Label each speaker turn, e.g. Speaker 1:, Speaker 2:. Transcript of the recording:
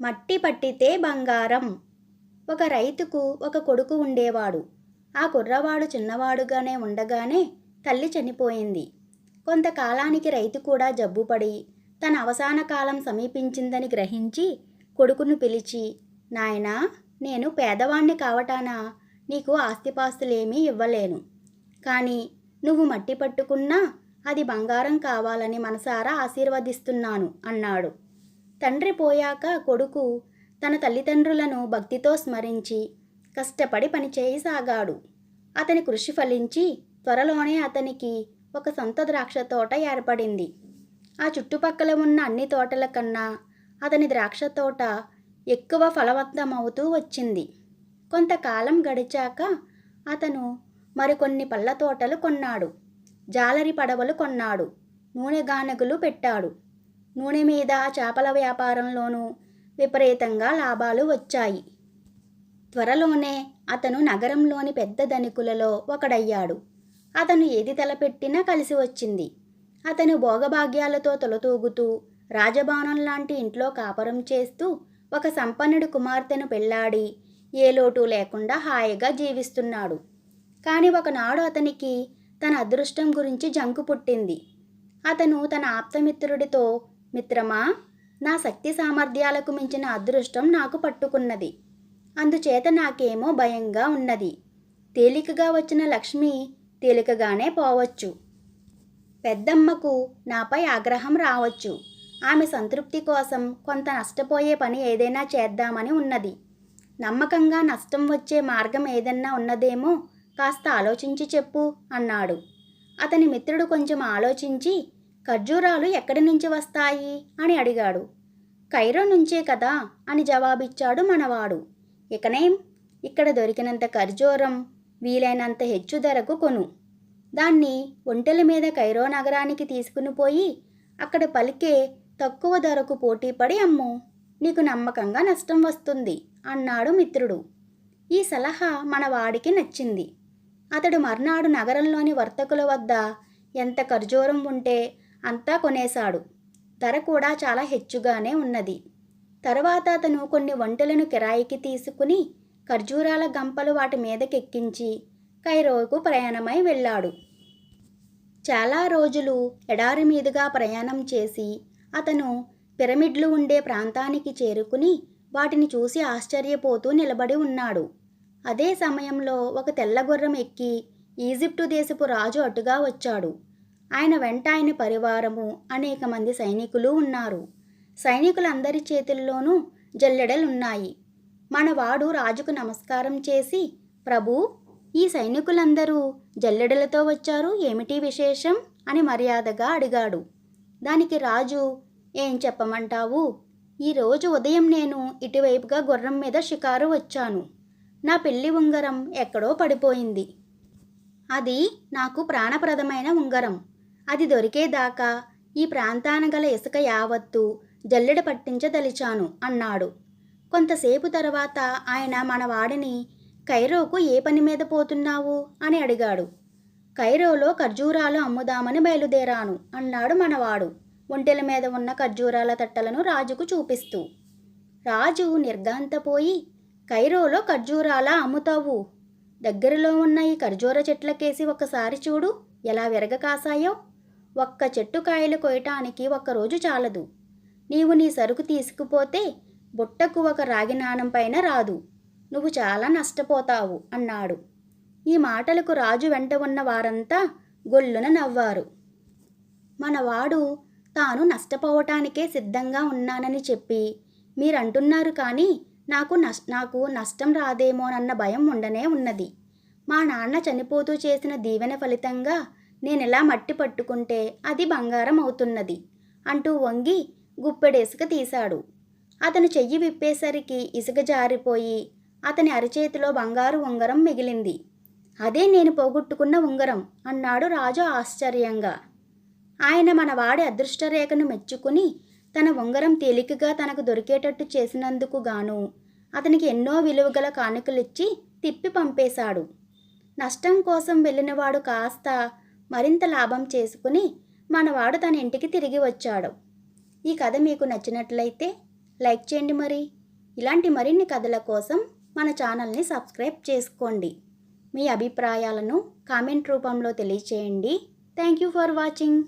Speaker 1: మట్టి పట్టితే బంగారం. ఒక రైతుకు ఒక కొడుకు ఉండేవాడు. ఆ కుర్రవాడు చిన్నవాడుగానే ఉండగానే తల్లి చనిపోయింది. కొంతకాలానికి రైతు కూడా జబ్బుపడి తన అవసాన కాలం సమీపించిందని గ్రహించి కొడుకును పిలిచి నాయనా నేను పేదవాణ్ణి కావటాన? నీకు ఆస్తిపాస్తులేమీ ఇవ్వలేను. కానీ నువ్వు మట్టి పట్టుకున్నా అది బంగారం కావాలని మనసారా ఆశీర్వదిస్తున్నాను అన్నాడు. తండ్రి పోయాక కొడుకు తన తల్లిదండ్రులను భక్తితో స్మరించి కష్టపడి పనిచేయసాగాడు అతని కృషి ఫలించి త్వరలోనే అతనికి ఒక సొంత ద్రాక్ష తోట ఏర్పడింది. ఆ చుట్టుపక్కల ఉన్న అన్ని తోటల కన్నా అతని ద్రాక్ష తోట ఎక్కువ ఫలవంతమవుతూ వచ్చింది. కొంతకాలం గడిచాక అతను మరికొన్ని పళ్ళ తోటలు కొన్నాడు. జాలరి పడవలు కొన్నాడు. నూనె గానగులు పెట్టాడు. నూనె మీద చేపల వ్యాపారంలోనూ విపరీతంగా లాభాలు వచ్చాయి. త్వరలోనే అతను నగరంలోని పెద్ద ధనికులలో ఒకడయ్యాడు. అతను ఏది తలపెట్టినా కలిసి వచ్చింది. అతను భోగభాగ్యాలతో తొలతూగుతూ రాజభవనం లాంటి ఇంట్లో కాపురం చేస్తూ ఒక సంపన్నుడి కుమార్తెను పెళ్ళాడి ఏ లోటు లేకుండా హాయిగా జీవిస్తున్నాడు. కానీ ఒకనాడు అతనికి తన అదృష్టం గురించి జంకు పుట్టింది. అతను తన ఆప్తమిత్రుడితో మిత్రమా నా శక్తి సామర్థ్యాలకు మించిన అదృష్టం నాకు పట్టుకున్నది. అందుచేత నాకేమో భయంగా ఉన్నది. తేలికగా వచ్చిన లక్ష్మి తేలికగానే పోవచ్చు. పెద్దమ్మకు నాపై ఆగ్రహం రావచ్చు. ఆమె సంతృప్తి కోసం కొంత నష్టపోయే పని ఏదైనా చేద్దామని ఉన్నది. నమ్మకంగా నష్టం వచ్చే మార్గం ఏదన్నా ఉన్నదేమో కాస్త ఆలోచించి చెప్పు అన్నాడు. అతని మిత్రుడు కొంచెం ఆలోచించి ఖర్జూరాలు ఎక్కడి నుంచి వస్తాయి? అని అడిగాడు. కైరో నుంచే కదా? అని జవాబిచ్చాడు మనవాడు. ఇకనేం? ఇక్కడ దొరికినంత ఖర్జూరం వీలైనంత హెచ్చు ధరకు కొను. దాన్ని ఒంటెల మీద కైరో నగరానికి తీసుకుని పోయి అక్కడ పలికే తక్కువ ధరకు పోటీపడి అమ్ము. నీకు నమ్మకంగా నష్టం వస్తుంది అన్నాడు మిత్రుడు. ఈ సలహా మన వాడికి నచ్చింది. అతడు మర్నాడు నగరంలోని వర్తకుల వద్ద ఎంత ఖర్జూరం ఉంటే అంతా కొనేశాడు. ధర కూడా చాలా హెచ్చుగానే ఉన్నది. తర్వాత అతను కొన్ని వంటలను కిరాయికి తీసుకుని ఖర్జూరాల గంపలు వాటి మీదకెక్కించి కైరోకు ప్రయాణమై వెళ్ళాడు. చాలా రోజులు ఎడారి మీదుగా ప్రయాణం చేసి అతను పిరమిడ్లు ఉండే ప్రాంతానికి చేరుకుని వాటిని చూసి ఆశ్చర్యపోతూ నిలబడి ఉన్నాడు. అదే సమయంలో ఒక తెల్లగుర్రం ఎక్కి ఈజిప్టు దేశపు రాజు అటుగా వచ్చాడు. ఆయన వెంట ఆయన పరివారము అనేక మంది సైనికులు ఉన్నారు. సైనికులందరి చేతుల్లోనూ జల్లెడలున్నాయి. మనవాడు రాజుకు నమస్కారం చేసి ప్రభు ఈ సైనికులందరూ జల్లెడలతో వచ్చారు? ఏమిటి విశేషం? అని మర్యాదగా అడిగాడు. దానికి రాజు ఏం చెప్పమంటావు? ఈరోజు ఉదయం నేను ఇటువైపుగా గుర్రం మీద షికారు వచ్చాను. నా పెళ్ళి ఉంగరం ఎక్కడో పడిపోయింది. అది నాకు ప్రాణప్రదమైన ఉంగరం. అది దొరికేదాకా ఈ ప్రాంతాన గల ఇసుక యావత్తు జల్లెడ పట్టించదలిచాను అన్నాడు. కొంతసేపు తర్వాత ఆయన మనవాడిని కైరోకు ఏ పని మీద పోతున్నావు? అని అడిగాడు. కైరోలో ఖర్జూరాలు అమ్ముదామని బయలుదేరాను అన్నాడు మనవాడు ఒంటెల మీద ఉన్న ఖర్జూరాల తట్టలను రాజుకు చూపిస్తూ. రాజు నిర్గాంతపోయి కైరోలో ఖర్జూరాల అమ్ముతావు? దగ్గరలో ఉన్న ఈ ఖర్జూర చెట్లకేసి ఒకసారి చూడు ఎలా విరగ కాసాయో? ఒక్క చెట్టు కాయలు కొయ్యటానికి ఒక్కరోజు చాలదు. నీవు నీ సరుకు తీసుకుపోతే బుట్టకు ఒక రాగి నాణం పైన రాదు. నువ్వు చాలా నష్టపోతావు అన్నాడు. ఈ మాటలకు రాజు వెంట ఉన్న వారంతా గొల్లున నవ్వారు. మనవాడు తాను నష్టపోవటానికే సిద్ధంగా ఉన్నానని చెప్పి మీరంటున్నారు కానీ నాకు నష్ నాకు నష్టం రాదేమోనన్న భయం ఉండనే ఉన్నది. మా నాన్న చనిపోతూ చేసిన దీవెన ఫలితంగా నేను ఇలా మట్టి పట్టుకుంటే అది బంగారం అవుతున్నది అంటూ వంగి గుప్పెడు ఇసుక తీశాడు. అతను చెయ్యి విప్పేసరికి ఇసుక జారిపోయి అతని అరచేతిలో బంగారు ఉంగరం మిగిలింది. అదే నేను పోగొట్టుకున్న ఉంగరం అన్నాడు రాజు ఆశ్చర్యంగా. ఆయన మన వాడి అదృష్టరేఖను మెచ్చుకుని తన ఉంగరం తేలికగా తనకు దొరికేటట్టు చేసినందుకు గాను అతనికి ఎన్నో విలువగల కానుకలిచ్చి తిప్పి పంపేశాడు. నష్టం కోసం వెళ్ళినవాడు కాస్త మరింత లాభం చేసుకుని మనవాడు తన ఇంటికి తిరిగి వచ్చాడు. ఈ కథ మీకు నచ్చినట్లయితే లైక్ చేయండి మరి. ఇలాంటి మరిన్ని కథల కోసం మన ఛానల్ని సబ్స్క్రైబ్ చేసుకోండి. మీ అభిప్రాయాలను కామెంట్ రూపంలో తెలియచేయండి. Thank you for watching.